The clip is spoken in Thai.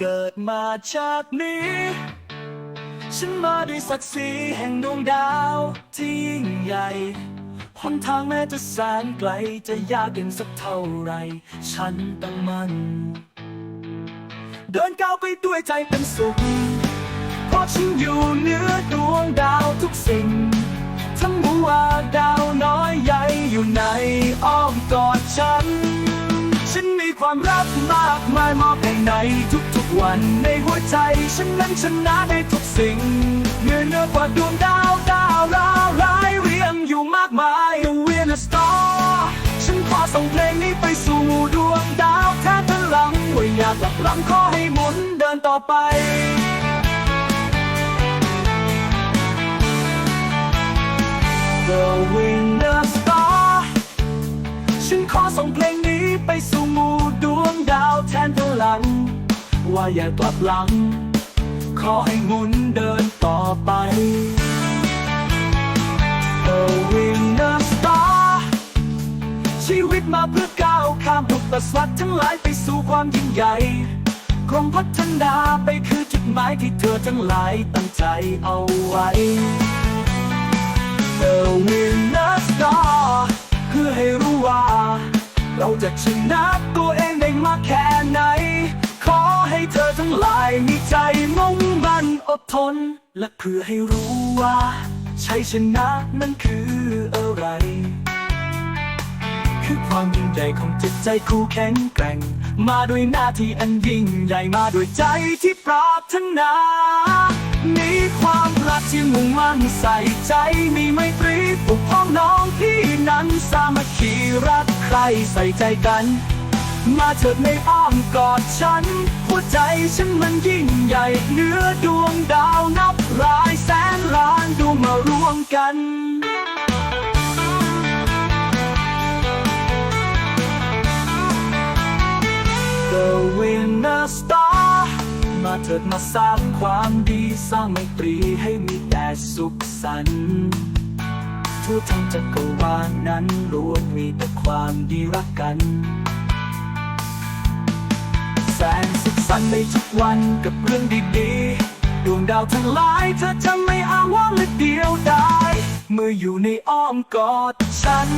เกิดมาชาตินี้ ฉันมาด้วยศักดิ์ศรีแห่งดวงดาวที่ยิ่งใหญ่หนทางแม้จะแสนไกลจะยากเย็นสักเท่าไร ฉันต้องมันเดินก้าวไปด้วยใจเป็นสุข เพราะฉันอยู่เหนือดวงดาวทุกสิ่ง ทั้งมัวดาวน้อยใหญ่อยู่ในอ้อมกอดฉัน ฉันมีความรักมากมายมอบให้ในทุกๆ วันในหัวใจฉันนั้นชนะในทุกสิ่งเหนือเหนือกว่าดวงดาวดาวราวร้ายเรียงอยู่มากมาย The Winner Star ฉันขอส่งเพลงนี้ไปสู่ดวงดาวแทนพลังว่าอยากกลับหลังขอให้หมุนเดินต่อไป The Winner Star ฉันขอส่งเพลง อย่ากลับหลัง ขอให้หมุนเดินต่อไป The Winner Star ชีวิตมาเพื่อก้าวข้ามทุกประสรรคทั้งหลายไปสู่ความยิ่งใหญ่คงพัฒนาไปคือจุดหมายที่เธอทั้งหลายตั้งใจเอาไว้ The Winner Star เพื่อให้รู้ว่า เราจะชนะตัวเองได้มากแค่ายมีใจมุ่งมั่นอดทน และเพื่อให้รู้ว่าชัยชนะนั้นคืออะไร คือความยิ่งใหญ่ของจิตใจคู่แข็งแกร่ง มาด้วยหน้าที่อันยิ่งใหญ่มาด้วยใจที่ปรารถนามีความรักที่มุ่งมั่นใส่ใจมีไมตรีปกป้องน้องพี่นั้นสามัคคีรักใครใส่ใจกัน มาเถิดในอ้อมกอดฉัน ใจฉันมันยิ่งใหญ่เหนือดวงดาวนับหลายแสนล้านดวงมารวมกัน The Winner Star มาเถิดมาสร้างความดีสร้างไมตรีให้มีแต่สุขสันต์ทั่วทั้งจักรวาลนั้นล้วนมีแต่ความดีรักกัน ทันในทุกวันกับเรื่องดีๆ ดวงดาวทั้งหลายเธอจะไม่อาว่างและเดียวดาย เมื่ออยู่ในอ้อมกอดฉัน